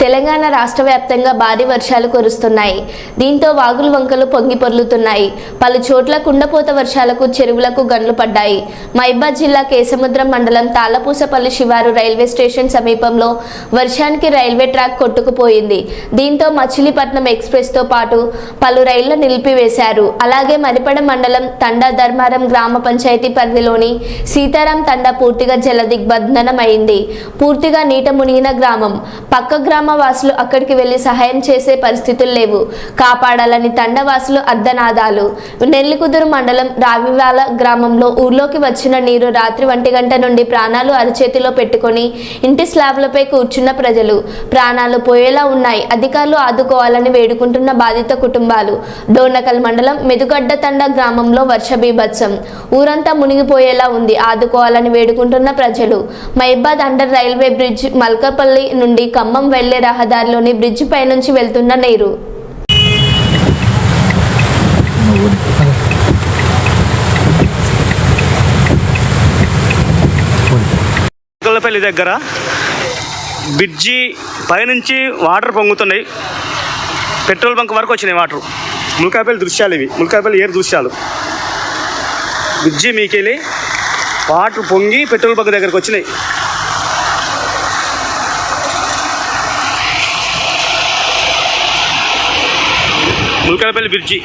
తెలంగాణ రాష్ట్ర వ్యాప్తంగా భారీ వర్షాలు కురుస్తున్నాయి. దీంతో వాగులు వంకలు పొంగి పొర్లుతున్నాయి. పలు చోట్ల కుండపోత వర్షాలకు చెరువులకు గన్లు పడ్డాయి. మైబాద్ జిల్లా కేసముద్రం మండలం తాళపూసపల్లి శివారు రైల్వే స్టేషన్ సమీపంలో వర్షానికి రైల్వే ట్రాక్ కొట్టుకుపోయింది. దీంతో మచిలీపట్నం ఎక్స్ప్రెస్తో పాటు పలు రైళ్ళు నిలిపివేశారు. అలాగే మరిపడ మండలం తండా ధర్మారం గ్రామ పంచాయతీ పరిధిలోని సీతారాం తండా పూర్తిగా జలదిగ్బంధనమైంది. పూర్తిగా నీట మునిగిన గ్రామం. పక్క గ్రామ వాసులు అక్కడికి వెళ్ళి సహాయం చేసే పరిస్థితులు లేవు. కాపాడాలని తండవాసులు అర్ధనాదాలు. నెల్లికుదురు మండలం రావివాల గ్రామంలో ఊర్లోకి వచ్చిన నీరు రాత్రి ఒంటి గంట నుండి ప్రాణాలు అరచేతిలో పెట్టుకొని ఇంటి స్లాబ్లపై కూర్చున్న ప్రజలు ప్రాణాలు పోయేలా ఉన్నాయి. అధికారులు ఆదుకోవాలని వేడుకుంటున్న బాధిత కుటుంబాలు. డోర్నకల్ మండలం మెదుగడ్డ తండ గ్రామంలో వర్ష బీభత్సం ఊరంతా మునిగిపోయేలా ఉంది. ఆదుకోవాలని వేడుకుంటున్న ప్రజలు మైబాద్ అండర్ రైల్వే బ్రిడ్జ్ మల్కపల్లి నుండి ఖమ్మం వెళ్ళే రహదారిలోని బ్రిడ్జ్ పైనుంచి వెళ్తున్న నీరు. గొల్లపల్లి దగ్గర బ్రిడ్జి పైనుంచి వాటర్ పొంగుతున్నాయి. పెట్రోల్ బంక్ వరకు వచ్చినాయి వాటర్. ముల్కాపల్లి దృశ్యాలు ఇవి. ముల్కాపల్లి ఏరు దృశ్యాలు. బ్రిడ్జి మీకెళ్ళి వాటర్ పొంగి పెట్రోల్ బంక్ దగ్గరకు వచ్చినాయి. ముల్కాపల్లి బ్రిడ్జి